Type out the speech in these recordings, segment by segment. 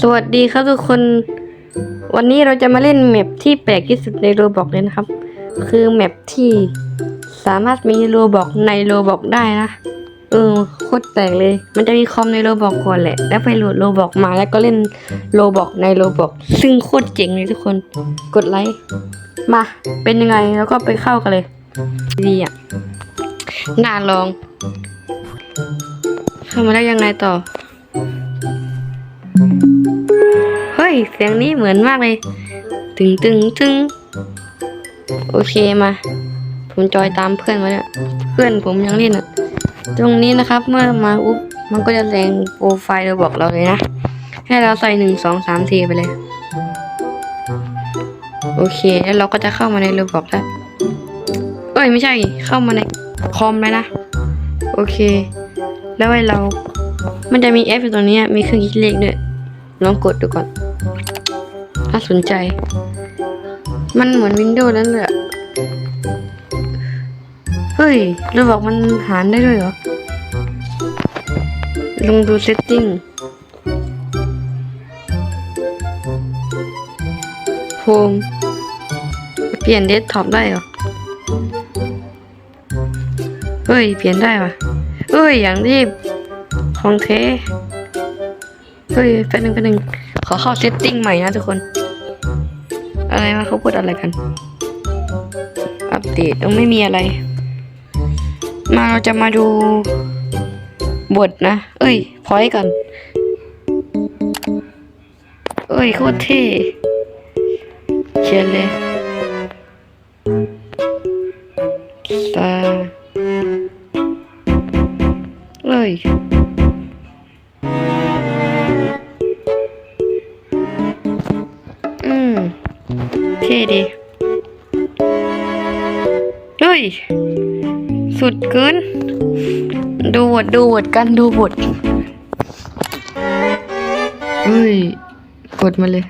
สวัสดีครับทุกคน วันนี้เราจะมาเล่นแมปที่แปลกที่สุดในโรบอกเลยนะครับ คือแมปที่สามารถมีโรบอกในโรบอกได้นะ เออโคตรแปลกเลย มันจะมีคอมในโรบอกก่อนแหละ แล้วไปโหลดโรบอกมาแล้วก็เล่นโรบอกในโรบอก ซึ่งโคตรเจ๋งเลยทุกคน กดไลค์ มา เป็นยังไงแล้วก็ไปเข้ากันเลย ดีอะน่าลองเข้ามาได้ยังไงต่อ เฮ้ย เสียงนี้เหมือนมากเลย ตึงตึงตึงโอเคมา ผมจอยตามเพื่อนมาเนี่ยเพื่อนผมยังเล่นอะ ตรงนี้นะครับ เมื่อมาอุ๊บมันก็จะแสดงโปรไฟล์เราบอกเราเลยนะ ให้เราใส่หนึ่งสองสามสี่ไปเลย โอเค แล้วเราก็จะเข้ามาในระบบแล้วเอ้ยไม่ใช่เข้ามาในคอมเลยนะ โอเค แล้วไอ้เรา มันจะมีแอปอยู่ตรงนี้มีเครื่องคิดเลขด้วย ลองกดดูก่อนถ้าสนใจ มันเหมือนวินโดว์นั่นเลยอะเฮ้ยเราบอกมันหารได้ด้วยเหรอ ลองดูเซตติ้งโฮมเปลี่ยนเดสก์ท็อปได้เหรอ เฮ้ย เปลี่ยนได้ว่ะเฮ้ย อย่างที่ของเท เฮ้ยแป๊บนึงแป๊บนึงขอเข้าเซตติ้งใหม่นะทุกคน อะไรวะเขาพูดอะไรกัน อัปเดตต้องไม่มีอะไร มาเราจะมาดูบทนะ เอ้ย พอยก่อนเอ้ย โคตรเท่เขียนเลยตาเเท่ดีเฮ้ย สุดเกิน ดูบทดูบทกันดูบทเฮ้ย กดมาเลย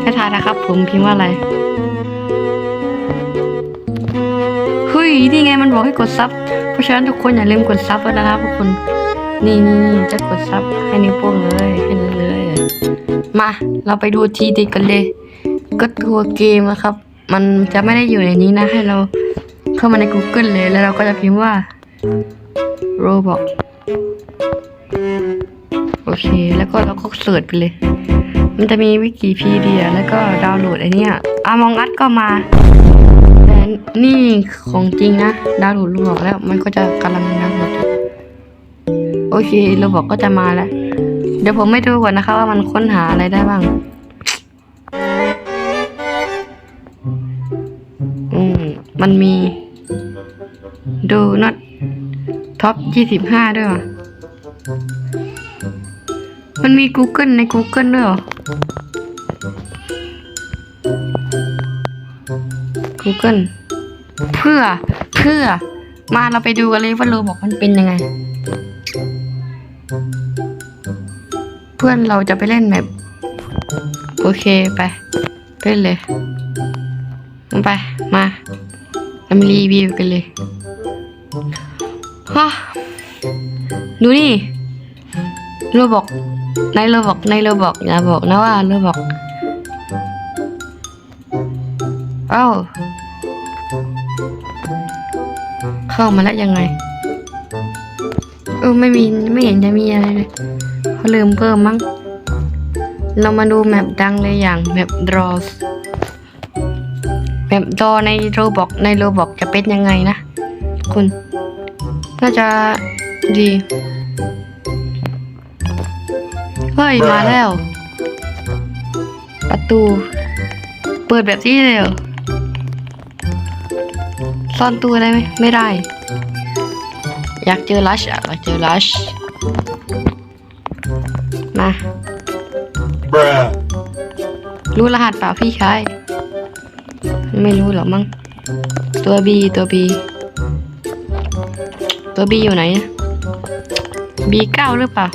ให้ทายนะครับ ผมพิมพ์ว่าอะไร เฮ้ย นี่ไงมันบอกให้กดซับ เพราะฉะนั้นทุกคนอย่าลืมกดซับไว้นะครับทุกคน นี่นี่จะกดซับให้นิ้วโป้งเลย ให้เลย มา เราไปดูทีเด็กกันเลย ก็ตัวเกมนะครับ มันจะไม่ได้อยู่ในนี้นะ ให้เราเข้ามาใน Google เลย แล้วเราก็จะพิมพ์ว่า Roblox โอเค แล้วก็เราก็เสิร์ชไปเลย มันจะมีวิกิพีเดีย แล้วก็ดาวน์โหลดไอเนี้ยอามองอัดก็มา แต่นี่ของจริงนะ ดาวน์โหลดรูบอกแล้ว มันก็จะกำลังดาวน์โหลดอยู่โอเครูบอกก็จะมาแล้ว เดี๋ยวผมไม่ดูก่อนนะคะว่ามันค้นหาอะไรได้บ้าง อืม มันมี ดูน็อตท็อปยี่สิบห้าด้วยว่ะมันมี Google ใน Google ด้วยเหรอ Google เพื่อ เพื่อ มาเราไปดูกันเลยว่าโลบอกมันเป็นยังไง เพื่อนเราจะไปเล่นแบบโอเคไปเล่นเลยมาไปมาเรามารีวิวกันเลยฮะดูนี่โรบอกในโรบอกในโรบอกอย่าบอกนะว่าโรบอกเอ้าเข้ามาแล้วยังไงเออไม่มีไม่เห็นจะมีอะไรเลย เขาลืมเพิ่มมั้ง เรามาดูแมปดังเลยอย่างแมป draws แมปดอในโรบอกในโรบอกจะเป็นยังไงนะ คุณ น่าจะดี เฮ้ย มาแล้ว ประตู เปิดแบบนี้เลยเหรอซ่อนตู้ได้ไหมไม่ได้ อยากเจอลัชอะอยากเจอลัช มา รู้รหัสเปล่าพี่ชายไม่รู้หรอกมั้ง ตัวบีตัวบีตัวบีอยู่ไหนบีเก้าหรือเปล่า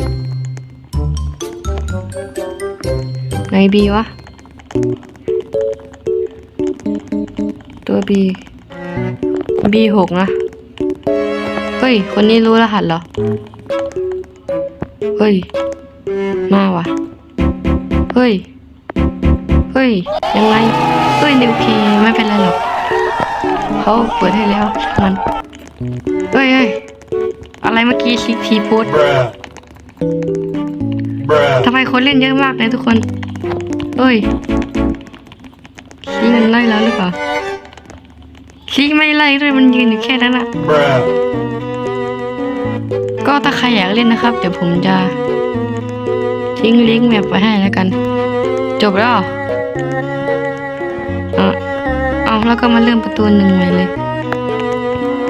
ไหนบีวะ ตัวบีบีหกนะ เฮ้ย คนนี้รู้รหัสเหรอ เฮ้ย มาว่ะ เฮ้ย เฮ้ย ยังไง เฮ้ยนิวเคไม่เป็นไรหรอกเขาเปิดให้แล้วช่างมันเฮ้ยเฮ้ยอะไรเมื่อกี้ซีทีโพส Bruh. Bruh. ทำไมคนเล่นเยอะมากเลยทุกคนเฮ้ยซีมันไล่แล้วหรือเปล่าซีไม่ไล่ด้วยมันยืนอยู่แค่นั้นอะ Bruh. ก็ถ้าใครอยากเล่นนะครับ เดี๋ยวผมจะ ทิ้งลิงก์แมปไว้ให้แล้วกัน จบแล้วเออเอาแล้วก็มาเริ่มประตูหนึ่งใหม่เลย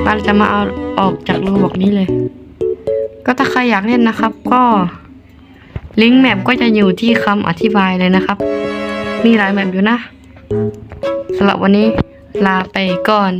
เราจะมาเอาออกจากรูบอกนี้เลย ก็ถ้าใครอยากเล่นนะครับ ก็ลิงก์แมปก็จะอยู่ที่คำอธิบายเลยนะครับ มีหลายแมปอยู่นะสำหรับวันนี้ลาไปก่อน